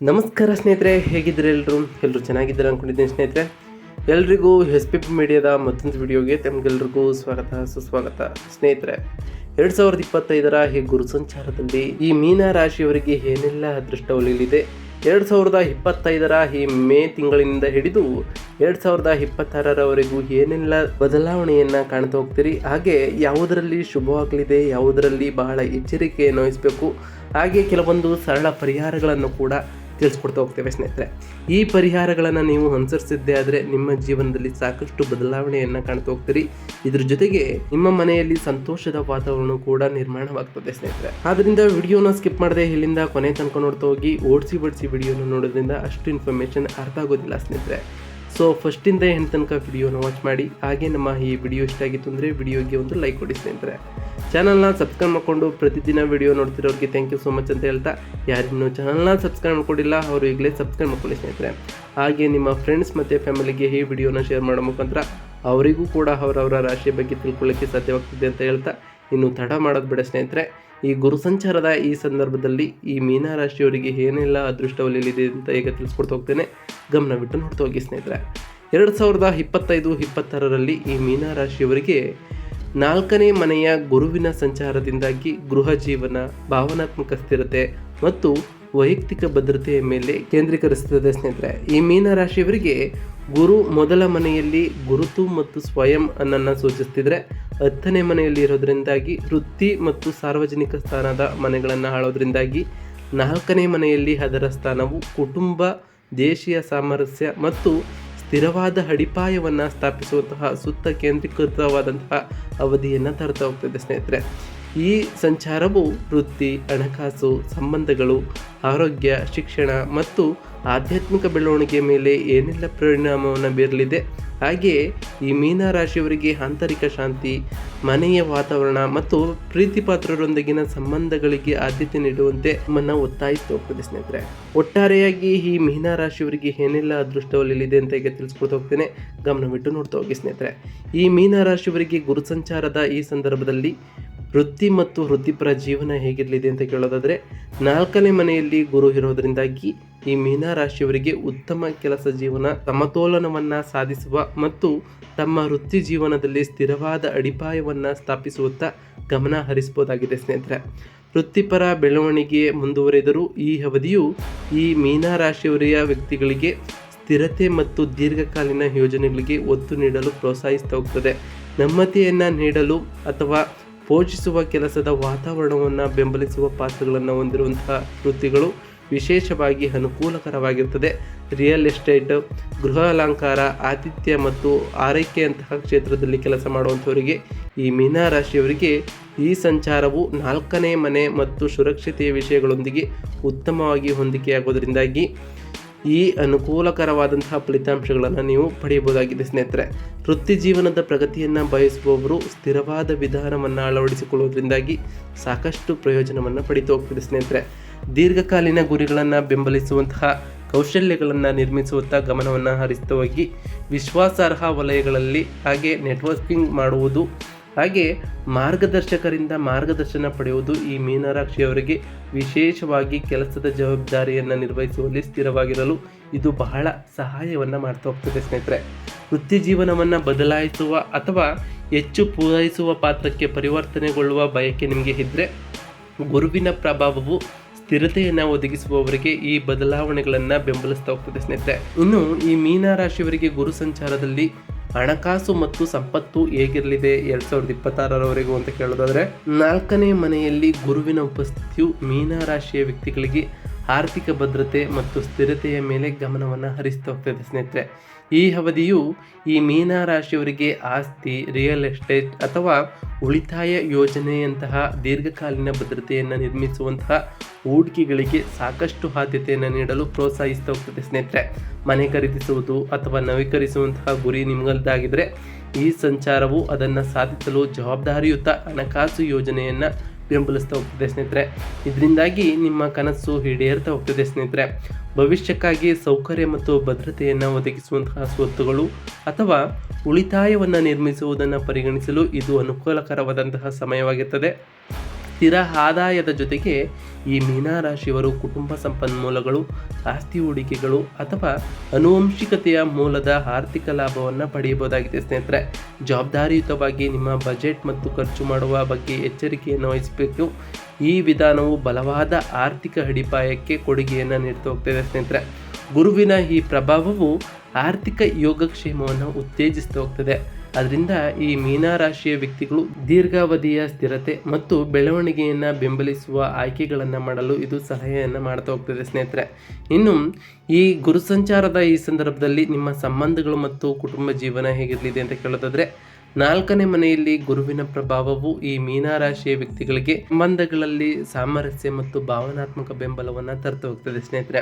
ನಮಸ್ಕಾರ ಸ್ನೇಹಿತರೆ, ಹೇಗಿದ್ದರೆ ಎಲ್ಲರೂ? ಎಲ್ಲರೂ ಚೆನ್ನಾಗಿದ್ದಾರೆ ಅಂದ್ಕೊಂಡಿದ್ದೀನಿ ಸ್ನೇಹಿತರೆ. ಎಲ್ರಿಗೂ ಎಸ್ ಪಿ ಪಿ ಮೀಡಿಯಾದ ಮತ್ತೊಂದು ವಿಡಿಯೋಗೆ ತಮಗೆಲ್ರಿಗೂ ಸ್ವಾಗತ, ಸುಸ್ವಾಗತ. ಸ್ನೇಹಿತರೆ, ಎರಡು ಸಾವಿರದ ಇಪ್ಪತ್ತೈದರ ಈ ಗುರು ಸಂಚಾರದಲ್ಲಿ ಈ ಮೀನ ರಾಶಿಯವರಿಗೆ ಏನೆಲ್ಲ ಅದೃಷ್ಟ ಒಲಿಯಲಿದೆ? ಎರಡು ಸಾವಿರದ ಇಪ್ಪತ್ತೈದರ ಈ ಮೇ ತಿಂಗಳಿನಿಂದ ಹಿಡಿದು ಎರಡು ಸಾವಿರದ ಇಪ್ಪತ್ತಾರರವರೆಗೂ ಏನೆಲ್ಲ ಬದಲಾವಣೆಯನ್ನು ಕಾಣ್ತಾ ಹೋಗ್ತೀರಿ? ಹಾಗೆ ಯಾವುದರಲ್ಲಿ ಶುಭವಾಗಲಿದೆ, ಯಾವುದರಲ್ಲಿ ಬಹಳ ಎಚ್ಚರಿಕೆಯನ್ನು ವಹಿಸಬೇಕು ಹಾಗೆ ಕೆಲವೊಂದು ಸರಳ ಪರಿಹಾರಗಳನ್ನು ಕೂಡ ತಿಳಿಸ್ಕೊಡ್ತಾ ಹೋಗ್ತೇವೆ ಸ್ನೇಹಿತರೆ. ಈ ಪರಿಹಾರಗಳನ್ನು ನೀವು ಅನುಸರಿಸಿದ್ದೇ ಆದರೆ ನಿಮ್ಮ ಜೀವನದಲ್ಲಿ ಸಾಕಷ್ಟು ಬದಲಾವಣೆಯನ್ನು ಕಾಣ್ತಾ ಹೋಗ್ತೀರಿ. ಇದ್ರ ಜೊತೆಗೆ ನಿಮ್ಮ ಮನೆಯಲ್ಲಿ ಸಂತೋಷದ ವಾತಾವರಣ ಕೂಡ ನಿರ್ಮಾಣವಾಗ್ತದೆ ಸ್ನೇಹಿತರೆ. ಆದ್ರಿಂದ ವಿಡಿಯೋನ ಸ್ಕಿಪ್ ಮಾಡದೆ ಇಲ್ಲಿಂದ ಕೊನೆ ತನಕ ನೋಡ್ತಾ ಹೋಗಿ, ಓಡಿಸಿ ಬಡಿಸಿ ವಿಡಿಯೋನ ನೋಡೋದ್ರಿಂದ ಅಷ್ಟು ಇನ್ಫಾರ್ಮೇಶನ್ ಅರ್ಥ ಆಗೋದಿಲ್ಲ ಸ್ನೇಹಿತರೆ. ಸೊ ಫಸ್ಟಿಂದ ಹೆಣ್ಣು ತನಕ ವಿಡಿಯೋನ ವಾಚ್ ಮಾಡಿ, ಹಾಗೆ ನಮ್ಮ ಈ ವಿಡಿಯೋ ಇಷ್ಟ ಆಗಿತ್ತು ಅಂದರೆ ವಿಡಿಯೋಗೆ ಒಂದು ಲೈಕ್ ಕೊಡಿ ಸ್ನೇಹಿತರೆ. ಚಾನಲ್ನ ಸಬ್ಸ್ಕ್ರೈಬ್ ಮಾಡಿಕೊಂಡು ಪ್ರತಿದಿನ ವಿಡಿಯೋ ನೋಡ್ತಿರೋರಿಗೆ ಥ್ಯಾಂಕ್ ಯು ಸೊ ಮಚ್ ಅಂತ ಹೇಳ್ತಾ ಯಾರಿನ್ನೂ ಚಾನಲ್ನ ಸಬ್ಸ್ಕ್ರೈಬ್ ಮಾಡ್ಕೊಂಡಿಲ್ಲ, ಅವರು ಈಗಲೇ ಸಬ್ಸ್ಕ್ರೈಬ್ ಮಾಡ್ಕೊಳ್ಳಿ ಸ್ನೇಹಿತರೆ. ಹಾಗೆ ನಿಮ್ಮ ಫ್ರೆಂಡ್ಸ್ ಮತ್ತು ಫ್ಯಾಮಿಲಿಗೆ ಈ ವಿಡಿಯೋನ ಶೇರ್ ಮಾಡೋ ಮುಖಾಂತರ ಅವರಿಗೂ ಕೂಡ ಅವರವರ ರಾಶಿಯ ಬಗ್ಗೆ ತಿಳ್ಕೊಳ್ಳೋಕ್ಕೆ ಸಾಧ್ಯವಾಗ್ತಿದೆ ಅಂತ ಹೇಳ್ತಾ, ಇನ್ನು ತಡ ಮಾಡೋದು ಬೇಡ ಸ್ನೇಹಿತರೆ. ಈ ಗುರು ಸಂಚಾರದ ಈ ಸಂದರ್ಭದಲ್ಲಿ ಈ ಮೀನ ರಾಶಿಯವರಿಗೆ ಏನೆಲ್ಲ ಒಲಿಯಲಿದೆ ಅಂತ ಈಗ ತಿಳಿಸ್ಕೊಡ್ತಾ ಹೋಗ್ತೇನೆ. ಗಮನವಿಟ್ಟು ನೋಡ್ತಾ ಹೋಗಿ ಸ್ನೇಹಿತರೆ. ಎರಡು ಸಾವಿರದ ಇಪ್ಪತ್ತೈದು ಇಪ್ಪತ್ತಾರರಲ್ಲಿ ಈ ಮೀನ ರಾಶಿಯವರಿಗೆ ನಾಲ್ಕನೇ ಮನೆಯ ಗುರುವಿನ ಸಂಚಾರದಿಂದಾಗಿ ಗೃಹ ಜೀವನ, ಭಾವನಾತ್ಮಕ ಸ್ಥಿರತೆ ಮತ್ತು ವೈಯಕ್ತಿಕ ಭದ್ರತೆಯ ಮೇಲೆ ಕೇಂದ್ರೀಕರಿಸುತ್ತದೆ ಸ್ನೇಹಿತರೆ. ಈ ಮೀನ ರಾಶಿಯವರಿಗೆ ಗುರು ಮೊದಲ ಮನೆಯಲ್ಲಿ ಗುರುತು ಮತ್ತು ಸ್ವಯಂ ಅನ್ನನ್ನು ಸೂಚಿಸ್ತಿದ್ರೆ, ಹತ್ತನೇ ಮನೆಯಲ್ಲಿ ಇರೋದ್ರಿಂದಾಗಿ ವೃತ್ತಿ ಮತ್ತು ಸಾರ್ವಜನಿಕ ಸ್ಥಾನದ ಮನೆಗಳನ್ನು ಆಳೋದ್ರಿಂದಾಗಿ ನಾಲ್ಕನೇ ಮನೆಯಲ್ಲಿ ಅದರ ಸ್ಥಾನವು ಕುಟುಂಬ, ದೇಶೀಯ ಸಾಮರಸ್ಯ ಮತ್ತು ಸ್ಥಿರವಾದ ಅಡಿಪಾಯವನ್ನು ಸ್ಥಾಪಿಸುವಂತಹ ಸುತ್ತ ಕೇಂದ್ರೀಕೃತವಾದಂತಹ ಅವಧಿಯನ್ನು ತರ್ತಾ ಹೋಗ್ತದೆ ಸ್ನೇಹಿತರೆ. ಈ ಸಂಚಾರವು ವೃತ್ತಿ, ಹಣಕಾಸು, ಸಂಬಂಧಗಳು, ಆರೋಗ್ಯ, ಶಿಕ್ಷಣ ಮತ್ತು ಆಧ್ಯಾತ್ಮಿಕ ಬೆಳವಣಿಗೆ ಮೇಲೆ ಏನೆಲ್ಲ ಪರಿಣಾಮವನ್ನು ಬೀರಲಿದೆ, ಹಾಗೆಯೇ ಈ ಮೀನ ರಾಶಿಯವರಿಗೆ ಆಂತರಿಕ ಶಾಂತಿ, ಮನೆಯ ವಾತಾವರಣ ಮತ್ತು ಪ್ರೀತಿ ಪಾತ್ರರೊಂದಿಗಿನ ಸಂಬಂಧಗಳಿಗೆ ಆದ್ಯತೆ ನೀಡುವಂತೆ ನಮ್ಮನ್ನು ಒತ್ತಾಯಿಸ್ತಾ ಹೋಗ್ತದೆ ಸ್ನೇಹಿತರೆ, ಒಟ್ಟಾರೆಯಾಗಿ ಈ ಮೀನ ರಾಶಿಯವರಿಗೆ ಏನೆಲ್ಲ ಅದೃಷ್ಟ ಒಲಿಯಲಿದೆ ಅಂತ ಈಗ ತಿಳಿಸ್ಕೊಡ್ತಾ ಹೋಗ್ತೇನೆ. ಗಮನವಿಟ್ಟು ನೋಡ್ತಾ ಹೋಗಿ ಸ್ನೇಹಿತರೆ. ಈ ಮೀನ ರಾಶಿಯವರಿಗೆ ಗುರು ಸಂಚಾರದ ಈ ಸಂದರ್ಭದಲ್ಲಿ ವೃತ್ತಿ ಮತ್ತು ವೃತ್ತಿಪರ ಜೀವನ ಹೇಗಿರಲಿದೆ ಅಂತ ಕೇಳೋದಾದರೆ, ನಾಲ್ಕನೇ ಮನೆಯಲ್ಲಿ ಗುರು ಇರೋದರಿಂದಾಗಿ ಈ ಮೀನ ರಾಶಿಯವರಿಗೆ ಉತ್ತಮ ಕೆಲಸ ಜೀವನ ಸಮತೋಲನವನ್ನು ಸಾಧಿಸುವ ಮತ್ತು ತಮ್ಮ ವೃತ್ತಿ ಜೀವನದಲ್ಲಿ ಸ್ಥಿರವಾದ ಅಡಿಪಾಯವನ್ನು ಸ್ಥಾಪಿಸುವತ್ತ ಗಮನ ಹರಿಸಬಹುದಾಗಿದೆ ಸ್ನೇಹಿತರೆ. ವೃತ್ತಿಪರ ಬೆಳವಣಿಗೆ ಮುಂದುವರೆದರೂ ಈ ಅವಧಿಯು ಈ ಮೀನ ರಾಶಿಯವರ ವ್ಯಕ್ತಿಗಳಿಗೆ ಸ್ಥಿರತೆ ಮತ್ತು ದೀರ್ಘಕಾಲೀನ ಯೋಜನೆಗಳಿಗೆ ಒತ್ತು ನೀಡಲು ಪ್ರೋತ್ಸಾಹಿಸ್ತಾ ಹೋಗ್ತದೆ. ನಮ್ಮತೆಯನ್ನು ನೀಡಲು ಅಥವಾ ಪೋಷಿಸುವ ಕೆಲಸದ ವಾತಾವರಣವನ್ನು ಬೆಂಬಲಿಸುವ ಪಾತ್ರಗಳನ್ನು ಹೊಂದಿರುವಂತಹ ವೃತ್ತಿಗಳು ವಿಶೇಷವಾಗಿ ಅನುಕೂಲಕರವಾಗಿರ್ತದೆ. ರಿಯಲ್ ಎಸ್ಟೇಟ್, ಗೃಹ ಅಲಂಕಾರ, ಆತಿಥ್ಯ ಮತ್ತು ಆರೈಕೆಯಂತಹ ಕ್ಷೇತ್ರದಲ್ಲಿ ಕೆಲಸ ಮಾಡುವಂಥವರಿಗೆ ಈ ಮೀನ ರಾಶಿಯವರಿಗೆ ಈ ಸಂಚಾರವು ನಾಲ್ಕನೇ ಮನೆ ಮತ್ತು ಸುರಕ್ಷತೆಯ ವಿಷಯಗಳೊಂದಿಗೆ ಉತ್ತಮವಾಗಿ ಹೊಂದಿಕೆಯಾಗೋದ್ರಿಂದಾಗಿ ಈ ಅನುಕೂಲಕರವಾದಂತಹ ಫಲಿತಾಂಶಗಳನ್ನು ನೀವು ಪಡೆಯಬಹುದಾಗಿದೆ ಸ್ನೇಹಿತರೆ. ವೃತ್ತಿ ಜೀವನದ ಪ್ರಗತಿಯನ್ನು ಬಯಸುವವರು ಸ್ಥಿರವಾದ ವಿಧಾನವನ್ನು ಅಳವಡಿಸಿಕೊಳ್ಳುವುದರಿಂದಾಗಿ ಸಾಕಷ್ಟು ಪ್ರಯೋಜನವನ್ನು ಪಡಿತು ಹೋಗ್ತದೆ ಸ್ನೇಹಿತರೆ. ದೀರ್ಘಕಾಲೀನ ಗುರಿಗಳನ್ನು ಬೆಂಬಲಿಸುವಂತಹ ಕೌಶಲ್ಯಗಳನ್ನು ನಿರ್ಮಿಸುವತ್ತ ಗಮನವನ್ನು ಹರಿಸ್ತಾ ವಿಶ್ವಾಸಾರ್ಹ ವಲಯಗಳಲ್ಲಿ ಹಾಗೆ ನೆಟ್ವರ್ಕಿಂಗ್ ಮಾಡುವುದು ಹಾಗೆ ಮಾರ್ಗದರ್ಶಕರಿಂದ ಮಾರ್ಗದರ್ಶನ ಪಡೆಯುವುದು ಈ ಮೀನರಾಶಿಯವರಿಗೆ ವಿಶೇಷವಾಗಿ ಕೆಲಸದ ಜವಾಬ್ದಾರಿಯನ್ನು ನಿರ್ವಹಿಸುವಲ್ಲಿ ಸ್ಥಿರವಾಗಿರಲು ಇದು ಬಹಳ ಸಹಾಯವನ್ನು ಮಾಡ್ತಾ ಹೋಗ್ತದೆ ಸ್ನೇಹಿತರೆ. ವೃತ್ತಿ ಜೀವನವನ್ನು ಬದಲಾಯಿಸುವ ಅಥವಾ ಹೆಚ್ಚು ಪೂರೈಸುವ ಪಾತ್ರಕ್ಕೆ ಪರಿವರ್ತನೆಗೊಳ್ಳುವ ಬಯಕೆ ನಿಮಗೆ ಇದ್ದರೆ ಗುರುವಿನ ಪ್ರಭಾವವು ಸ್ಥಿರತೆಯನ್ನು ಒದಗಿಸುವವರಿಗೆ ಈ ಬದಲಾವಣೆಗಳನ್ನು ಬೆಂಬಲಿಸ್ತಾ ಹೋಗ್ತದೆ ಸ್ನೇಹಿತರೆ. ಇನ್ನು ಈ ಮೀನ ರಾಶಿಯವರಿಗೆ ಗುರು ಸಂಚಾರದಲ್ಲಿ ಹಣಕಾಸು ಮತ್ತು ಸಂಪತ್ತು ಹೇಗಿರಲಿದೆ ಎರಡ್ ಸಾವಿರದ ಇಪ್ಪತ್ತಾರರವರೆಗೂ ಅಂತ ಕೇಳೋದಾದ್ರೆ, ನಾಲ್ಕನೇ ಮನೆಯಲ್ಲಿ ಗುರುವಿನ ಉಪಸ್ಥಿತಿಯು ಮೀನ ರಾಶಿಯ ವ್ಯಕ್ತಿಗಳಿಗೆ ಆರ್ಥಿಕ ಭದ್ರತೆ ಮತ್ತು ಸ್ಥಿರತೆಯ ಮೇಲೆ ಗಮನವನ್ನು ಹರಿಸ್ತಾ ಹೋಗ್ತದೆ ಸ್ನೇಹಿತರೆ. ಈ ಅವಧಿಯು ಈ ಮೀನ ರಾಶಿಯವರಿಗೆ ಆಸ್ತಿ ರಿಯಲ್ ಎಸ್ಟೇಟ್ ಅಥವಾ ಉಳಿತಾಯ ಯೋಜನೆಯಂತಹ ದೀರ್ಘಕಾಲೀನ ಭದ್ರತೆಯನ್ನು ನಿರ್ಮಿಸುವಂತಹ ಹೂಡಿಕೆಗಳಿಗೆ ಸಾಕಷ್ಟು ಆದ್ಯತೆಯನ್ನು ನೀಡಲು ಪ್ರೋತ್ಸಾಹಿಸ್ತಾ ಹೋಗ್ತದೆ ಸ್ನೇಹಿತರೆ. ಮನೆ ಖರೀದಿಸುವುದು ಅಥವಾ ನವೀಕರಿಸುವಂತಹ ಗುರಿ ನಿಮ್ಮದಾಗಿದ್ದರೆ ಈ ಸಂಚಾರವು ಅದನ್ನು ಸಾಧಿಸಲು ಜವಾಬ್ದಾರಿಯುತ ಹಣಕಾಸು ಯೋಜನೆಯನ್ನು ಬೆಂಬಲಿಸ್ತಾ ಹೋಗ್ತದೆ ಸ್ನೇಹಿತರೆ. ಇದರಿಂದಾಗಿ ನಿಮ್ಮ ಕನಸು ಈಡೇರ್ತಾ ಹೋಗ್ತದೆ ಸ್ನೇಹಿತರೆ. ಭವಿಷ್ಯಕ್ಕಾಗಿ ಸೌಕರ್ಯ ಮತ್ತು ಭದ್ರತೆಯನ್ನು ಒದಗಿಸುವಂತಹ ಸ್ವತ್ತುಗಳು ಅಥವಾ ಉಳಿತಾಯವನ್ನು ನಿರ್ಮಿಸುವುದನ್ನು ಪರಿಗಣಿಸಲು ಇದು ಅನುಕೂಲಕರವಾದಂತಹ ಸಮಯವಾಗಿರ್ತದೆ. ಸ್ಥಿರ ಆದಾಯದ ಜೊತೆಗೆ ಈ ಮೀನರಾಶಿಯವರು ಕುಟುಂಬ ಸಂಪನ್ಮೂಲಗಳು, ಆಸ್ತಿ ಹೂಡಿಕೆಗಳು ಅಥವಾ ಅನುವಂಶಿಕತೆಯ ಮೂಲದ ಆರ್ಥಿಕ ಲಾಭವನ್ನು ಪಡೆಯಬಹುದಾಗಿದೆ. ಸ್ನೇಹಿತರೆ, ಜವಾಬ್ದಾರಿಯುತವಾಗಿ ನಿಮ್ಮ ಬಜೆಟ್ ಮತ್ತು ಖರ್ಚು ಮಾಡುವ ಬಗ್ಗೆ ಎಚ್ಚರಿಕೆಯನ್ನು ವಹಿಸಬೇಕು. ಈ ವಿಧಾನವು ಬಲವಾದ ಆರ್ಥಿಕ ಅಡಿಪಾಯಕ್ಕೆ ಕೊಡುಗೆಯನ್ನು ನೀಡ್ತಾ ಹೋಗ್ತೇವೆ ಸ್ನೇಹಿತರೆ. ಗುರುವಿನ ಈ ಪ್ರಭಾವವು ಆರ್ಥಿಕ ಯೋಗಕ್ಷೇಮವನ್ನು ಉತ್ತೇಜಿಸ್ತಾ ಹೋಗ್ತದೆ. ಅದರಿಂದ ಈ ಮೀನಾರಾಶಿಯ ವ್ಯಕ್ತಿಗಳು ದೀರ್ಘಾವಧಿಯ ಸ್ಥಿರತೆ ಮತ್ತು ಬೆಳವಣಿಗೆಯನ್ನು ಬೆಂಬಲಿಸುವ ಆಯ್ಕೆಗಳನ್ನು ಮಾಡಲು ಇದು ಸಹಾಯವನ್ನು ಮಾಡ್ತಾ ಹೋಗ್ತದೆ, ಸ್ನೇಹಿತರೆ. ಇನ್ನು ಈ ಗುರು ಸಂಚಾರದ ಈ ಸಂದರ್ಭದಲ್ಲಿ ನಿಮ್ಮ ಸಂಬಂಧಗಳು ಮತ್ತು ಕುಟುಂಬ ಜೀವನ ಹೇಗಿರಲಿದೆ ಅಂತ ಕೇಳೋದಾದ್ರೆ, ನಾಲ್ಕನೇ ಮನೆಯಲ್ಲಿ ಗುರುವಿನ ಪ್ರಭಾವವು ಈ ಮೀನಾರಾಶಿಯ ವ್ಯಕ್ತಿಗಳಿಗೆ ಸಂಬಂಧಗಳಲ್ಲಿ ಸಾಮರಸ್ಯ ಮತ್ತು ಭಾವನಾತ್ಮಕ ಬೆಂಬಲವನ್ನು ತರ್ತು ಹೋಗ್ತದೆ, ಸ್ನೇಹಿತರೆ.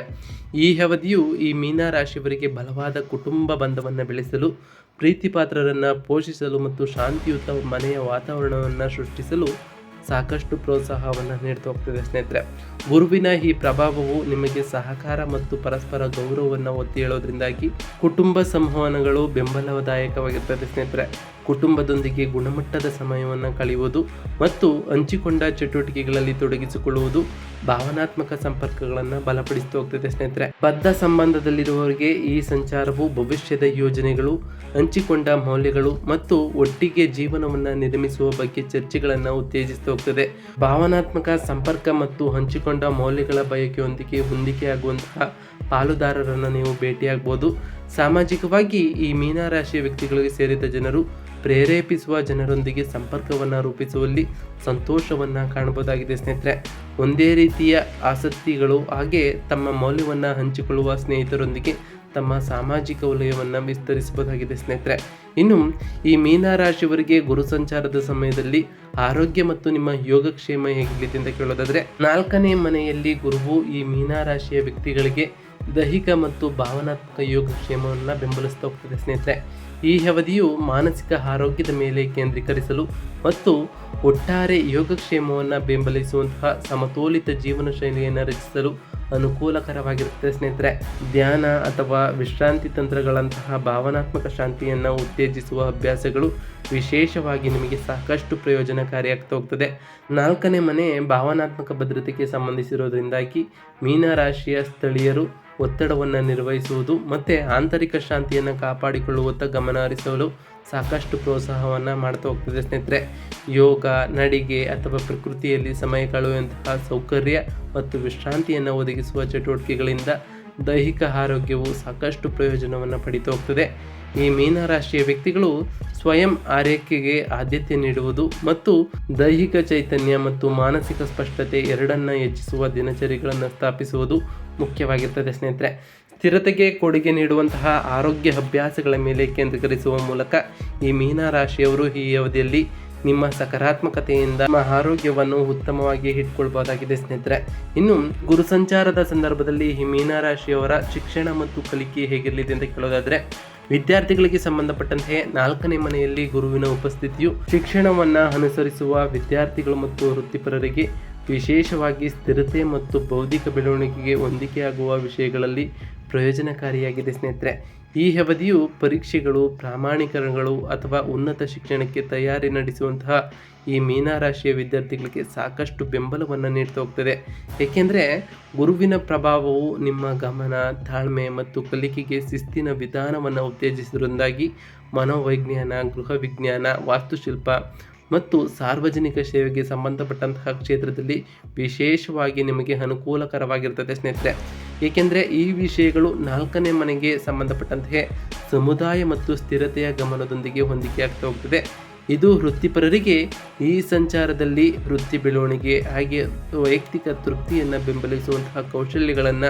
ಈ ಅವಧಿಯು ಈ ಮೀನರಾಶಿಯವರಿಗೆ ಬಲವಾದ ಕುಟುಂಬ ಬಂಧವನ್ನು ಬೆಳೆಸಲು ಪ್ರೀತಿ ಪಾತ್ರರನ್ನು ಪೋಷಿಸಲು ಮತ್ತು ಶಾಂತಿಯುತ ಮನೆಯ ವಾತಾವರಣವನ್ನು ಸೃಷ್ಟಿಸಲು ಸಾಕಷ್ಟು ಪ್ರೋತ್ಸಾಹವನ್ನು ನೀಡ್ತಾ ಹೋಗ್ತದೆ ಸ್ನೇಹಿತರೆ. ಗುರುವಿನ ಈ ಪ್ರಭಾವವು ನಿಮಗೆ ಸಹಕಾರ ಮತ್ತು ಪರಸ್ಪರ ಗೌರವವನ್ನು ಒತ್ತಿ ಹೇಳೋದ್ರಿಂದಾಗಿ ಕುಟುಂಬ ಸಂವಹನಗಳು ಬೆಂಬಲದಾಯಕವಾಗಿರ್ತದೆ ಸ್ನೇಹಿತರೆ. ಕುಟುಂಬದೊಂದಿಗೆ ಗುಣಮಟ್ಟದ ಸಮಯವನ್ನು ಕಳೆಯುವುದು ಮತ್ತು ಹಂಚಿಕೊಂಡ ಚಟುವಟಿಕೆಗಳಲ್ಲಿ ತೊಡಗಿಸಿಕೊಳ್ಳುವುದು ಭಾವನಾತ್ಮಕ ಸಂಪರ್ಕಗಳನ್ನು ಬಲಪಡಿಸ್ತಾ ಹೋಗ್ತದೆ ಸ್ನೇಹಿತರೆ. ಬದ್ಧ ಸಂಬಂಧದಲ್ಲಿರುವವರಿಗೆ ಈ ಸಂಚಾರವು ಭವಿಷ್ಯದ ಯೋಜನೆಗಳು, ಹಂಚಿಕೊಂಡ ಮೌಲ್ಯಗಳು ಮತ್ತು ಒಟ್ಟಿಗೆ ಜೀವನವನ್ನು ನಿರ್ಮಿಸುವ ಬಗ್ಗೆ ಚರ್ಚೆಗಳನ್ನು ಉತ್ತೇಜಿಸ್ತಾ ಹೋಗ್ತದೆ. ಭಾವನಾತ್ಮಕ ಸಂಪರ್ಕ ಮತ್ತು ಹಂಚಿಕೊಂಡ ಮೌಲ್ಯಗಳ ಬಯಕೆಯೊಂದಿಗೆ ಹೊಂದಿಕೆಯಾಗುವಂತಹ ಪಾಲುದಾರರನ್ನು ನೀವು ಭೇಟಿಯಾಗ್ಬೋದು. ಸಾಮಾಜಿಕವಾಗಿ ಈ ಮೀನರಾಶಿಯ ವ್ಯಕ್ತಿಗಳಿಗೆ ಸೇರಿದ ಜನರು ಪ್ರೇರೇಪಿಸುವ ಜನರೊಂದಿಗೆ ಸಂಪರ್ಕವನ್ನು ರೂಪಿಸುವಲ್ಲಿ ಸಂತೋಷವನ್ನು ಕಾಣಬಹುದಾಗಿದೆ ಸ್ನೇಹಿತರೆ. ಒಂದೇ ರೀತಿಯ ಆಸಕ್ತಿಗಳು ಹಾಗೆ ತಮ್ಮ ಮೌಲ್ಯವನ್ನು ಹಂಚಿಕೊಳ್ಳುವ ಸ್ನೇಹಿತರೊಂದಿಗೆ ತಮ್ಮ ಸಾಮಾಜಿಕ ವಲಯವನ್ನು ವಿಸ್ತರಿಸಬಹುದಾಗಿದೆ ಸ್ನೇಹಿತರೆ. ಇನ್ನು ಈ ಮೀನರಾಶಿಯವರಿಗೆ ಗುರು ಸಂಚಾರದ ಸಮಯದಲ್ಲಿ ಆರೋಗ್ಯ ಮತ್ತು ನಿಮ್ಮ ಯೋಗಕ್ಷೇಮ ಹೇಗಿರಲಿದೆ ಅಂತ ಕೇಳೋದಾದ್ರೆ, ನಾಲ್ಕನೇ ಮನೆಯಲ್ಲಿ ಗುರುವು ಈ ಮೀನರಾಶಿಯ ವ್ಯಕ್ತಿಗಳಿಗೆ ದೈಹಿಕ ಮತ್ತು ಭಾವನಾತ್ಮಕ ಯೋಗಕ್ಷೇಮವನ್ನು ಬೆಂಬಲಿಸ್ತಾ ಹೋಗ್ತದೆ. ಸ್ನೇಹಿತರೆ, ಈ ಅವಧಿಯು ಮಾನಸಿಕ ಆರೋಗ್ಯದ ಮೇಲೆ ಕೇಂದ್ರೀಕರಿಸಲು ಮತ್ತು ಒಟ್ಟಾರೆ ಯೋಗಕ್ಷೇಮವನ್ನು ಬೆಂಬಲಿಸುವಂತಹ ಸಮತೋಲಿತ ಜೀವನ ಶೈಲಿಯನ್ನು ರಚಿಸಲು ಅನುಕೂಲಕರವಾಗಿರುತ್ತದೆ ಸ್ನೇಹಿತರೆ. ಧ್ಯಾನ ಅಥವಾ ವಿಶ್ರಾಂತಿ ತಂತ್ರಗಳಂತಹ ಭಾವನಾತ್ಮಕ ಶಾಂತಿಯನ್ನು ಉತ್ತೇಜಿಸುವ ಅಭ್ಯಾಸಗಳು ವಿಶೇಷವಾಗಿ ನಿಮಗೆ ಸಾಕಷ್ಟು ಪ್ರಯೋಜನಕಾರಿಯಾಗ್ತಾ ಹೋಗ್ತದೆ. ನಾಲ್ಕನೇ ಮನೆ ಭಾವನಾತ್ಮಕ ಭದ್ರತೆಗೆ ಸಂಬಂಧಿಸಿರೋದ್ರಿಂದಾಗಿ ಮೀನರಾಶಿಯ ಸ್ಥಳೀಯರು ಒತ್ತಡವನ್ನು ನಿರ್ವಹಿಸುವುದು ಮತ್ತು ಆಂತರಿಕ ಶಾಂತಿಯನ್ನು ಕಾಪಾಡಿಕೊಳ್ಳುವತ್ತ ಗಮನ ಹರಿಸಲು ಸಾಕಷ್ಟು ಪ್ರೋತ್ಸಾಹವನ್ನು ಮಾಡ್ತಾ ಹೋಗ್ತದೆ ಸ್ನೇಹಿತರೆ. ಯೋಗ, ನಡಿಗೆ ಅಥವಾ ಪ್ರಕೃತಿಯಲ್ಲಿ ಸಮಯ ಕಳೆಯುವಂತಹ ಸೌಕರ್ಯ ಮತ್ತು ವಿಶ್ರಾಂತಿಯನ್ನು ಒದಗಿಸುವ ಚಟುವಟಿಕೆಗಳಿಂದ ದೈಹಿಕ ಆರೋಗ್ಯವು ಸಾಕಷ್ಟು ಪ್ರಯೋಜನವನ್ನು ಪಡಿತಾ ಹೋಗ್ತದೆ. ಈ ಮೀನರಾಶಿಯ ವ್ಯಕ್ತಿಗಳು ಸ್ವಯಂ ಆರೈಕೆಗೆ ಆದ್ಯತೆ ನೀಡುವುದು ಮತ್ತು ದೈಹಿಕ ಚೈತನ್ಯ ಮತ್ತು ಮಾನಸಿಕ ಸ್ಪಷ್ಟತೆ ಎರಡನ್ನ ಹೆಚ್ಚಿಸುವ ದಿನಚರಿಗಳನ್ನು ಸ್ಥಾಪಿಸುವುದು ಮುಖ್ಯವಾಗಿರ್ತದೆ ಸ್ನೇಹಿತರೆ. ಸ್ಥಿರತೆಗೆ ಕೊಡುಗೆ ನೀಡುವಂತಹ ಆರೋಗ್ಯ ಅಭ್ಯಾಸಗಳ ಮೇಲೆ ಕೇಂದ್ರೀಕರಿಸುವ ಮೂಲಕ ಈ ಮೀನರಾಶಿಯವರು ಈ ಅವಧಿಯಲ್ಲಿ ನಿಮ್ಮ ಸಕಾರಾತ್ಮಕತೆಯಿಂದ ನಿಮ್ಮ ಆರೋಗ್ಯವನ್ನು ಉತ್ತಮವಾಗಿ ಇಟ್ಕೊಳ್ಬಹುದಾಗಿದೆ ಸ್ನೇಹಿತರೆ. ಇನ್ನು ಗುರು ಸಂಚಾರದ ಸಂದರ್ಭದಲ್ಲಿ ಈ ಮೀನರಾಶಿಯವರ ಶಿಕ್ಷಣ ಮತ್ತು ಕಲಿಕೆ ಹೇಗಿರಲಿದೆ ಅಂತ ಕೇಳೋದಾದ್ರೆ, ವಿದ್ಯಾರ್ಥಿಗಳಿಗೆ ಸಂಬಂಧಪಟ್ಟಂತೆ ನಾಲ್ಕನೇ ಮನೆಯಲ್ಲಿ ಗುರುವಿನ ಉಪಸ್ಥಿತಿಯು ಶಿಕ್ಷಣವನ್ನು ಅನುಸರಿಸುವ ವಿದ್ಯಾರ್ಥಿಗಳು ಮತ್ತು ವೃತ್ತಿಪರರಿಗೆ ವಿಶೇಷವಾಗಿ ಸ್ಥಿರತೆ ಮತ್ತು ಬೌದ್ಧಿಕ ಬೆಳವಣಿಗೆಗೆ ಹೊಂದಿಕೆಯಾಗುವ ವಿಷಯಗಳಲ್ಲಿ ಪ್ರಯೋಜನಕಾರಿಯಾಗಿದೆ, ಸ್ನೇಹಿತರೆ. ಈ ಅವಧಿಯು ಪರೀಕ್ಷೆಗಳು, ಪ್ರಾಮಾಣೀಕರಣಗಳು ಅಥವಾ ಉನ್ನತ ಶಿಕ್ಷಣಕ್ಕೆ ತಯಾರಿ ನಡೆಸುವಂತಹ ಈ ಮೀನರಾಶಿಯ ವಿದ್ಯಾರ್ಥಿಗಳಿಗೆ ಸಾಕಷ್ಟು ಬೆಂಬಲವನ್ನು ನೀಡ್ತಾ ಹೋಗ್ತದೆ. ಏಕೆಂದರೆ, ಗುರುವಿನ ಪ್ರಭಾವವು ನಿಮ್ಮ ಗಮನ, ತಾಳ್ಮೆ ಮತ್ತು ಕಲಿಕೆಗೆ ಶಿಸ್ತಿನ ವಿಧಾನವನ್ನು ಉತ್ತೇಜಿಸಿದ್ರಿಂದಾಗಿ ಮನೋವೈಜ್ಞಾನ ಗೃಹ ವಿಜ್ಞಾನ ವಾಸ್ತುಶಿಲ್ಪ ಮತ್ತು ಸಾರ್ವಜನಿಕ ಸೇವೆಗೆ ಸಂಬಂಧಪಟ್ಟಂತಹ ಕ್ಷೇತ್ರದಲ್ಲಿ ವಿಶೇಷವಾಗಿ ನಿಮಗೆ ಅನುಕೂಲಕರವಾಗಿರ್ತದೆ, ಸ್ನೇಹಿತರೆ. ಏಕೆಂದರೆ ಈ ವಿಷಯಗಳು ನಾಲ್ಕನೇ ಮನೆಗೆ ಸಂಬಂಧಪಟ್ಟಂತೆ ಸಮುದಾಯ ಮತ್ತು ಸ್ಥಿರತೆಯ ಗಮನದೊಂದಿಗೆ ಹೊಂದಿಕೆಯಾಗ್ತಾ ಹೋಗ್ತದೆ. ಇದು ವೃತ್ತಿಪರರಿಗೆ ಈ ಸಂಚಾರದಲ್ಲಿ ವೃತ್ತಿ ಬೆಳವಣಿಗೆ ಹಾಗೆ ವೈಯಕ್ತಿಕ ತೃಪ್ತಿಯನ್ನು ಬೆಂಬಲಿಸುವಂತಹ ಕೌಶಲ್ಯಗಳನ್ನು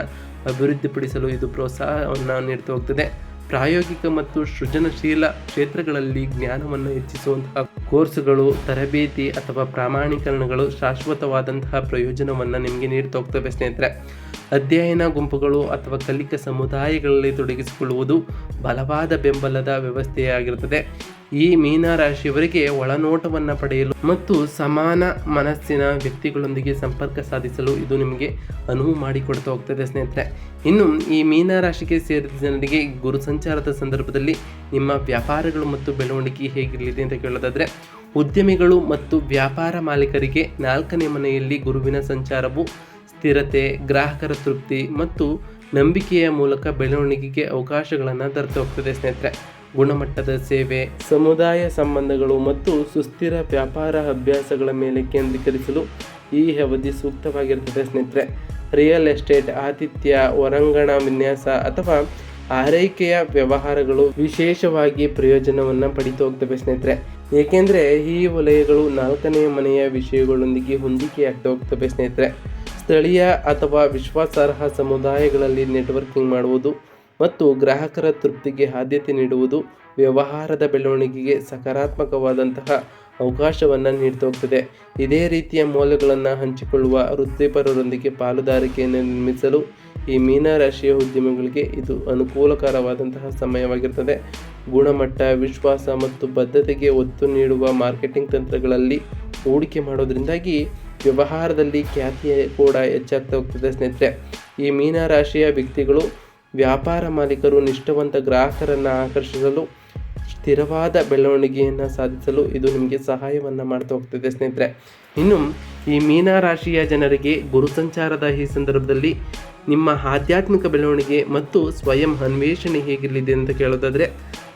ಅಭಿವೃದ್ಧಿಪಡಿಸಲು ಇದು ಪ್ರೋತ್ಸಾಹವನ್ನು ನೀಡ್ತಾ ಹೋಗ್ತದೆ. ಪ್ರಾಯೋಗಿಕ ಮತ್ತು ಸೃಜನಶೀಲ ಕ್ಷೇತ್ರಗಳಲ್ಲಿ ಜ್ಞಾನವನ್ನು ಹೆಚ್ಚಿಸುವಂತಹ ಕೋರ್ಸ್ಗಳು, ತರಬೇತಿ ಅಥವಾ ಪ್ರಾಮಾಣೀಕರಣಗಳು ಶಾಶ್ವತವಾದಂತಹ ಪ್ರಯೋಜನವನ್ನು ನಿಮಗೆ ನೀಡ್ತಾ ಹೋಗ್ತವೆ ಸ್ನೇಹಿತರೆ. ಅಧ್ಯಯನ ಗುಂಪುಗಳು ಅಥವಾ ಕಲಿಕಾ ಸಮುದಾಯಗಳಲ್ಲಿ ತೊಡಗಿಸಿಕೊಳ್ಳುವುದು ಬಲವಾದ ಬೆಂಬಲದ ವ್ಯವಸ್ಥೆಯಾಗಿರುತ್ತದೆ. ಈ ಮೀನರಾಶಿಯವರಿಗೆ ಒಳನೋಟವನ್ನು ಪಡೆಯಲು ಮತ್ತು ಸಮಾನ ಮನಸ್ಸಿನ ವ್ಯಕ್ತಿಗಳೊಂದಿಗೆ ಸಂಪರ್ಕ ಸಾಧಿಸಲು ಇದು ನಿಮಗೆ ಅನುವು ಮಾಡಿಕೊಡ್ತಾ ಹೋಗ್ತದೆ, ಸ್ನೇಹಿತರೆ. ಇನ್ನು ಈ ಮೀನರಾಶಿಗೆ ಸೇರಿದ ಜನರಿಗೆ ಗುರು ಸಂಚಾರದ ಸಂದರ್ಭದಲ್ಲಿ ನಿಮ್ಮ ವ್ಯಾಪಾರಗಳು ಮತ್ತು ಬೆಳವಣಿಗೆ ಹೇಗಿರಲಿದೆ ಅಂತ ಕೇಳೋದಾದರೆ, ಉದ್ಯಮಿಗಳು ಮತ್ತು ವ್ಯಾಪಾರ ಮಾಲೀಕರಿಗೆ ನಾಲ್ಕನೇ ಮನೆಯಲ್ಲಿ ಗುರುವಿನ ಸಂಚಾರವು ಸ್ಥಿರತೆ, ಗ್ರಾಹಕರ ತೃಪ್ತಿ ಮತ್ತು ನಂಬಿಕೆಯ ಮೂಲಕ ಬೆಳವಣಿಗೆಗೆ ಅವಕಾಶಗಳನ್ನು ತರ್ತಾ ಹೋಗ್ತದೆ, ಸ್ನೇಹಿತರೆ. ಗುಣಮಟ್ಟದ ಸೇವೆ, ಸಮುದಾಯ ಸಂಬಂಧಗಳು ಮತ್ತು ಸುಸ್ಥಿರ ವ್ಯಾಪಾರ ಅಭ್ಯಾಸಗಳ ಮೇಲೆ ಕೇಂದ್ರೀಕರಿಸಲು ಈ ಅವಧಿ ಸೂಕ್ತವಾಗಿರುತ್ತದೆ ಸ್ನೇಹಿತರೆ. ರಿಯಲ್ ಎಸ್ಟೇಟ್, ಆತಿಥ್ಯ ಹೊರಾಂಗಣ ವಿನ್ಯಾಸ ಅಥವಾ ಆರೈಕೆಯ ವ್ಯವಹಾರಗಳು ವಿಶೇಷವಾಗಿ ಪ್ರಯೋಜನವನ್ನು ಪಡಿತು ಹೋಗ್ತವೆ ಸ್ನೇಹಿತರೆ. ಏಕೆಂದರೆ ಈ ವಲಯಗಳು ನಾಲ್ಕನೇ ಮನೆಯ ವಿಷಯಗಳೊಂದಿಗೆ ಹೊಂದಿಕೆಯಾಗ್ತಾ ಹೋಗ್ತವೆ ಸ್ನೇಹಿತರೆ. ಸ್ಥಳೀಯ ಅಥವಾ ವಿಶ್ವಾಸಾರ್ಹ ಸಮುದಾಯಗಳಲ್ಲಿ ನೆಟ್ವರ್ಕಿಂಗ್ ಮಾಡುವುದು ಮತ್ತು ಗ್ರಾಹಕರ ತೃಪ್ತಿಗೆ ಆದ್ಯತೆ ನೀಡುವುದು ವ್ಯವಹಾರದ ಬೆಳವಣಿಗೆಗೆ ಸಕಾರಾತ್ಮಕವಾದಂತಹ ಅವಕಾಶವನ್ನು ನೀಡ್ತಾ ಹೋಗ್ತದೆ ಇದೇ ರೀತಿಯ ಮೌಲ್ಯಗಳನ್ನು ಹಂಚಿಕೊಳ್ಳುವ ವೃತ್ತಿಪರರೊಂದಿಗೆ ಪಾಲುದಾರಿಕೆಯನ್ನು ನಿರ್ಮಿಸಲು ಈ ಮೀನರಾಶಿಯ ಉದ್ಯಮಿಗಳಿಗೆ ಇದು ಅನುಕೂಲಕರವಾದಂತಹ ಸಮಯವಾಗಿರ್ತದೆ. ಗುಣಮಟ್ಟ, ವಿಶ್ವಾಸ ಮತ್ತು ಬದ್ಧತೆಗೆ ಒತ್ತು ನೀಡುವ ಮಾರ್ಕೆಟಿಂಗ್ ತಂತ್ರಗಳಲ್ಲಿ ಹೂಡಿಕೆ ಮಾಡೋದ್ರಿಂದಾಗಿ ವ್ಯವಹಾರದಲ್ಲಿ ಖ್ಯಾತಿ ಕೂಡ ಹೆಚ್ಚಾಗ್ತಾ ಹೋಗ್ತದೆ ಸ್ನೇಹಿತರೆ. ಈ ಮೀನರಾಶಿಯ ವ್ಯಕ್ತಿಗಳು ವ್ಯಾಪಾರ ಮಾಲೀಕರು ನಿಷ್ಠವಂತ ಗ್ರಾಹಕರನ್ನು ಆಕರ್ಷಿಸಲು ಸ್ಥಿರವಾದ ಬೆಳವಣಿಗೆಯನ್ನು ಸಾಧಿಸಲು ಇದು ನಿಮಗೆ ಸಹಾಯವನ್ನು ಮಾಡ್ತಾ ಹೋಗ್ತದೆ ಸ್ನೇಹಿತರೆ. ಇನ್ನು ಈ ಮೀನರಾಶಿಯ ಜನರಿಗೆ ಗುರು ಸಂಚಾರದ ಈ ಸಂದರ್ಭದಲ್ಲಿ ನಿಮ್ಮ ಆಧ್ಯಾತ್ಮಿಕ ಬೆಳವಣಿಗೆ ಮತ್ತು ಸ್ವಯಂ ಅನ್ವೇಷಣೆ ಹೇಗಿರಲಿದೆ ಅಂತ ಕೇಳೋದಾದರೆ,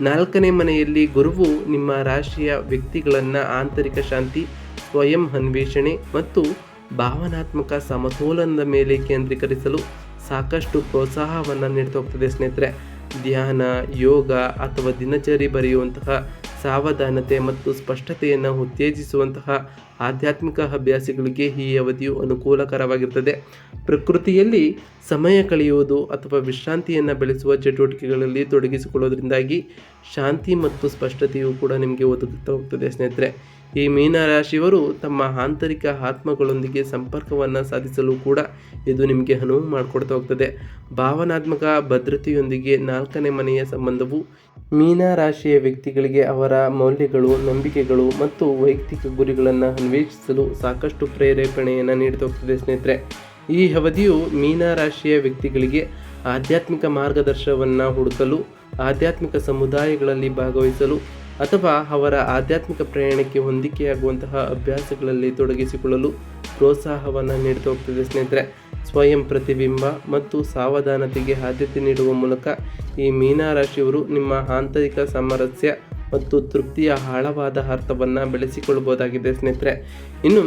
ನಾಲ್ಕನೇ ಮನೆಯಲ್ಲಿ ಗುರುವು ನಿಮ್ಮ ರಾಶಿಯ ವ್ಯಕ್ತಿಗಳನ್ನು ಆಂತರಿಕ ಶಾಂತಿ, ಸ್ವಯಂ ಅನ್ವೇಷಣೆ ಮತ್ತು ಭಾವನಾತ್ಮಕ ಸಮತೋಲನದ ಮೇಲೆ ಕೇಂದ್ರೀಕರಿಸಲು ಸಾಕಷ್ಟು ಪ್ರೋತ್ಸಾಹವನ್ನು ನೀಡ್ತಾ ಹೋಗ್ತದೆ ಸ್ನೇಹಿತರೆ. ಧ್ಯಾನ, ಯೋಗ ಅಥವಾ ದಿನಚರಿ ಬರೆಯುವಂತಹ ಸಾವಧಾನತೆ ಮತ್ತು ಸ್ಪಷ್ಟತೆಯನ್ನು ಉತ್ತೇಜಿಸುವಂತಹ ಆಧ್ಯಾತ್ಮಿಕ ಅಭ್ಯಾಸಗಳಿಗೆ ಈ ಅವಧಿಯು ಅನುಕೂಲಕರವಾಗಿರ್ತದೆ. ಪ್ರಕೃತಿಯಲ್ಲಿ ಸಮಯ ಕಳೆಯುವುದು ಅಥವಾ ವಿಶ್ರಾಂತಿಯನ್ನು ಬೆಳೆಸುವ ಚಟುವಟಿಕೆಗಳಲ್ಲಿ ತೊಡಗಿಸಿಕೊಳ್ಳೋದ್ರಿಂದಾಗಿ ಶಾಂತಿ ಮತ್ತು ಸ್ಪಷ್ಟತೆಯು ಕೂಡ ನಿಮಗೆ ಒದಗುತ್ತಾ ಹೋಗ್ತದೆ ಸ್ನೇಹಿತರೆ. ಈ ಮೀನರಾಶಿಯವರು ತಮ್ಮ ಆಂತರಿಕ ಆತ್ಮಗಳೊಂದಿಗೆ ಸಂಪರ್ಕವನ್ನು ಸಾಧಿಸಲು ಕೂಡ ಇದು ನಿಮಗೆ ಅನುವು ಮಾಡಿಕೊಡ್ತಾ ಹೋಗ್ತದೆ. ಭಾವನಾತ್ಮಕ ಭದ್ರತೆಯೊಂದಿಗೆ ನಾಲ್ಕನೇ ಮನೆಯ ಸಂಬಂಧವು ಮೀನರಾಶಿಯ ವ್ಯಕ್ತಿಗಳಿಗೆ ಅವರ ಮೌಲ್ಯಗಳು, ನಂಬಿಕೆಗಳು ಮತ್ತು ವೈಯಕ್ತಿಕ ಗುರಿಗಳನ್ನು ಅನ್ವೇಷಿಸಲು ಸಾಕಷ್ಟು ಪ್ರೇರೇಪಣೆಯನ್ನು ನೀಡ್ತಾ ಹೋಗ್ತದೆ ಸ್ನೇಹಿತರೆ. ಈ ಅವಧಿಯು ಮೀನರಾಶಿಯ ವ್ಯಕ್ತಿಗಳಿಗೆ ಆಧ್ಯಾತ್ಮಿಕ ಮಾರ್ಗದರ್ಶನವನ್ನು ಹುಡುಕಲು, ಆಧ್ಯಾತ್ಮಿಕ ಸಮುದಾಯಗಳಲ್ಲಿ ಭಾಗವಹಿಸಲು ಅಥವಾ ಅವರ ಆಧ್ಯಾತ್ಮಿಕ ಪ್ರಯಾಣಕ್ಕೆ ಹೊಂದಿಕೆಯಾಗುವಂತಹ ಅಭ್ಯಾಸಗಳಲ್ಲಿ ತೊಡಗಿಸಿಕೊಳ್ಳಲು ಪ್ರೋತ್ಸಾಹವನ್ನು ನೀಡ್ತಾ ಹೋಗ್ತದೆ ಸ್ನೇಹಿತರೆ. ಸ್ವಯಂ ಪ್ರತಿಬಿಂಬ ಮತ್ತು ಸಾವಧಾನತೆಗೆ ಆದ್ಯತೆ ನೀಡುವ ಮೂಲಕ ಈ ಮೀನರಾಶಿಯವರು ನಿಮ್ಮ ಆಂತರಿಕ ಸಾಮರಸ್ಯ ಮತ್ತು ತೃಪ್ತಿಯ ಆಳವಾದ ಅರ್ಥವನ್ನು ಬೆಳೆಸಿಕೊಳ್ಳಬಹುದಾಗಿದೆ ಸ್ನೇಹಿತರೆ. ಇನ್ನು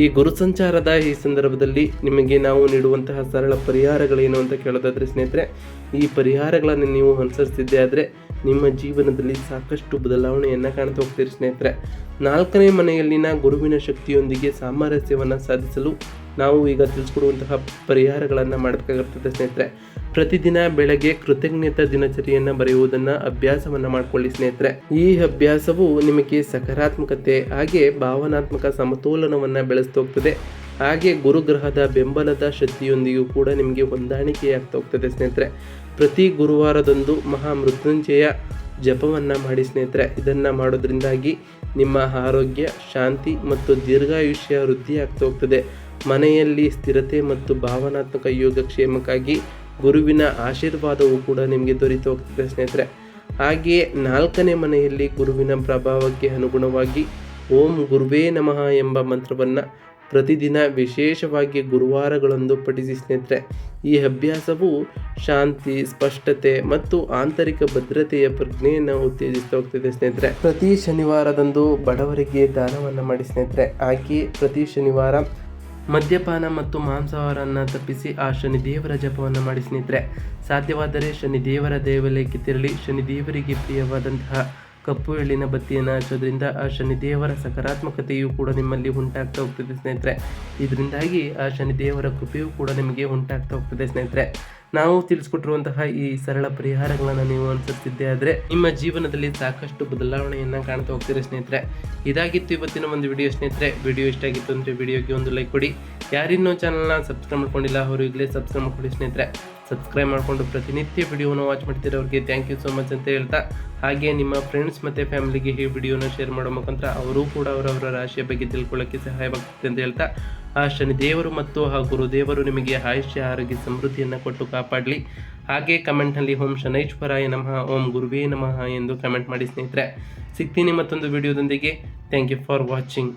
ಈ ಗುರು ಸಂಚಾರದ ಈ ಸಂದರ್ಭದಲ್ಲಿ ನಿಮಗೆ ನಾವು ನೀಡುವಂತಹ ಸರಳ ಪರಿಹಾರಗಳೇನು ಅಂತ ಕೇಳೋದಾದರೆ ಸ್ನೇಹಿತರೆ, ಈ ಪರಿಹಾರಗಳನ್ನು ನೀವು ಅನುಸರಿಸಿದ್ದೆ ಆದರೆ ನಿಮ್ಮ ಜೀವನದಲ್ಲಿ ಸಾಕಷ್ಟು ಬದಲಾವಣೆಯನ್ನು ಕಾಣ್ತಾ ಹೋಗ್ತೀರಿ ಸ್ನೇಹಿತರೆ. ನಾಲ್ಕನೇ ಮನೆಯಲ್ಲಿನ ಗುರುವಿನ ಶಕ್ತಿಯೊಂದಿಗೆ ಸಾಮರಸ್ಯವನ್ನು ಸಾಧಿಸಲು ನಾವು ಈಗ ತಿಳಿಸ್ಕೊಡುವಂತಹ ಪರಿಹಾರಗಳನ್ನು ಮಾಡಬೇಕಾಗಿರ್ತದೆ ಸ್ನೇಹಿತರೆ. ಪ್ರತಿದಿನ ಬೆಳಗ್ಗೆ ಕೃತಜ್ಞತಾ ದಿನಚರಿಯನ್ನು ಬರೆಯುವುದನ್ನು ಅಭ್ಯಾಸವನ್ನು ಮಾಡಿಕೊಳ್ಳಿ ಸ್ನೇಹಿತರೆ. ಈ ಅಭ್ಯಾಸವು ನಿಮಗೆ ಸಕಾರಾತ್ಮಕತೆ ಹಾಗೆ ಭಾವನಾತ್ಮಕ ಸಮತೋಲನವನ್ನು ಬೆಳೆಸ್ತಾ ಹೋಗ್ತದೆ. ಹಾಗೆ ಗುರುಗ್ರಹದ ಬೆಂಬಲದ ಶಕ್ತಿಯೊಂದಿಗೂ ಕೂಡ ನಿಮಗೆ ಹೊಂದಾಣಿಕೆಯಾಗ್ತಾ ಹೋಗ್ತದೆ ಸ್ನೇಹಿತರೆ. ಪ್ರತಿ ಗುರುವಾರದಂದು ಮಹಾ ಮೃತ್ಯುಂಜಯ ಜಪವನ್ನು ಮಾಡಿ ಸ್ನೇಹಿತರೆ, ಇದನ್ನು ಮಾಡೋದ್ರಿಂದಾಗಿ ನಿಮ್ಮ ಆರೋಗ್ಯ, ಶಾಂತಿ ಮತ್ತು ದೀರ್ಘಾಯುಷ್ಯ ವೃದ್ಧಿಯಾಗ್ತಾ ಹೋಗ್ತದೆ. ಮನೆಯಲ್ಲಿ ಸ್ಥಿರತೆ ಮತ್ತು ಭಾವನಾತ್ಮಕ ಯೋಗಕ್ಷೇಮಕ್ಕಾಗಿ ಗುರುವಿನ ಆಶೀರ್ವಾದವು ಕೂಡ ನಿಮಗೆ ದೊರೆತು ಹೋಗ್ತದೆ ಸ್ನೇಹಿತರೆ. ಹಾಗೆಯೇ ನಾಲ್ಕನೇ ಮನೆಯಲ್ಲಿ ಗುರುವಿನ ಪ್ರಭಾವಕ್ಕೆ ಅನುಗುಣವಾಗಿ ಓಂ ಗುರುವೇ ನಮಃ ಎಂಬ ಮಂತ್ರವನ್ನು ಪ್ರತಿದಿನ ವಿಶೇಷವಾಗಿ ಗುರುವಾರಗಳಂದು ಪಠಿಸಿ ಸ್ನೇಹಿತರೆ, ಈ ಅಭ್ಯಾಸವು ಶಾಂತಿ, ಸ್ಪಷ್ಟತೆ ಮತ್ತು ಆಂತರಿಕ ಭದ್ರತೆಯ ಪ್ರಜ್ಞೆಯನ್ನು ಉತ್ತೇಜಿಸ್ತಾ ಹೋಗ್ತಿದೆ ಸ್ನೇಹಿತರೆ. ಪ್ರತಿ ಶನಿವಾರದಂದು ಬಡವರಿಗೆ ದಾನವನ್ನು ಮಾಡಿ ಸ್ನೇಹಿತರೆ, ಆಕೆ ಪ್ರತಿ ಶನಿವಾರ ಮದ್ಯಪಾನ ಮತ್ತು ಮಾಂಸಾಹಾರವನ್ನು ತಪ್ಪಿಸಿ ಆ ಶನಿದೇವರ ಜಪವನ್ನು ಮಾಡಿ ಸ್ನೇಹಿತರೆ. ಸಾಧ್ಯವಾದರೆ ಶನಿ ದೇವರ ದೇವಾಲಯಕ್ಕೆ ತೆರಳಿ ಶನಿ ದೇವರಿಗೆ ಪ್ರಿಯವಾದಂತಹ ಕಪ್ಪು ಎಳ್ಳಿನ ಬತ್ತಿಯನ್ನು ಹಚ್ಚೋದ್ರಿಂದ ಆ ಶನಿ ದೇವರ ಸಕಾರಾತ್ಮಕತೆಯು ಕೂಡ ನಿಮ್ಮಲ್ಲಿ ಉಂಟಾಗ್ತಾ ಹೋಗ್ತದೆ ಸ್ನೇಹಿತರೆ. ಇದರಿಂದಾಗಿ ಆ ಶನಿ ದೇವರ ಕೃಪೆಯೂ ಕೂಡ ನಿಮಗೆ ಉಂಟಾಗ್ತಾ ಹೋಗ್ತದೆ ಸ್ನೇಹಿತರೆ. ನಾವು ತಿಳಿಸ್ಕೊಟ್ಟಿರುವಂತಹ ಈ ಸರಳ ಪರಿಹಾರಗಳನ್ನು ನೀವು ಅನುಸರಿಸಿದ್ದೇ ಆದರೆ ನಿಮ್ಮ ಜೀವನದಲ್ಲಿ ಸಾಕಷ್ಟು ಬದಲಾವಣೆಯನ್ನು ಕಾಣ್ತಾ ಹೋಗ್ತೀರಿ ಸ್ನೇಹಿತರೆ. ಇದಾಗಿತ್ತು ಇವತ್ತಿನ ಒಂದು ವಿಡಿಯೋ ಸ್ನೇಹಿತರೆ. ವಿಡಿಯೋ ಇಷ್ಟ ಆಗಿತ್ತು ಅಂದರೆ ವಿಡಿಯೋಗೆ ಒಂದು ಲೈಕ್ ಕೊಡಿ. ಯಾರಿನ್ನೂ ಚಾನಲ್ನ ಸಬ್ಸ್ಕ್ರೈಬ್ ಮಾಡ್ಕೊಂಡಿಲ್ಲ, ಅವರು ಈಗಲೇ ಸಬ್ಸ್ಕ್ರೈಬ್ ಮಾಡ್ಕೊಳ್ಳಿ ಸ್ನೇಹಿತರೆ. ಸಬ್ಸ್ಕ್ರೈಬ್ ಮಾಡಿಕೊಂಡು ಪ್ರತಿನಿತ್ಯ ವಿಡಿಯೋನ ವಾಚ್ ಮಾಡ್ತಿರೋರಿಗೆ ಥ್ಯಾಂಕ್ ಯು ಸೊ ಮಚ್ ಅಂತ ಹೇಳ್ತಾ, ಹಾಗೆ ನಿಮ್ಮ ಫ್ರೆಂಡ್ಸ್ ಮತ್ತು ಫ್ಯಾಮಿಲಿಗೆ ಈ ವಿಡಿಯೋನ ಶೇರ್ ಮಾಡೋ ಮುಖಾಂತರ ಅವರು ಕೂಡ ಅವರವರ ರಾಶಿಯ ಬಗ್ಗೆ ತಿಳ್ಕೊಳ್ಳೋಕ್ಕೆ ಸಹಾಯವಾಗುತ್ತೆ ಅಂತ ಹೇಳ್ತಾ, ಆ ಶನಿ ದೇವರು ಮತ್ತು ಆ ಗುರುದೇವರು ನಿಮಗೆ ಆಯುಷ್ಯ, ಆರೋಗ್ಯ, ಸಮೃದ್ಧಿಯನ್ನು ಕೊಟ್ಟು ಕಾಪಾಡಲಿ. ಹಾಗೆ ಕಮೆಂಟ್ನಲ್ಲಿ ಓಂ ಶನೈಶ್ವರಾಯ ನಮಃ, ಓಂ ಗುರುವೇ ನಮಃ ಎಂದು ಕಮೆಂಟ್ ಮಾಡಿ ಸ್ನೇಹಿತರೆ. ಸಿಗ್ತೀನಿ ಮತ್ತೊಂದು ವಿಡಿಯೋದೊಂದಿಗೆ ಥ್ಯಾಂಕ್ ಯು ಫಾರ್ ವಾಚಿಂಗ್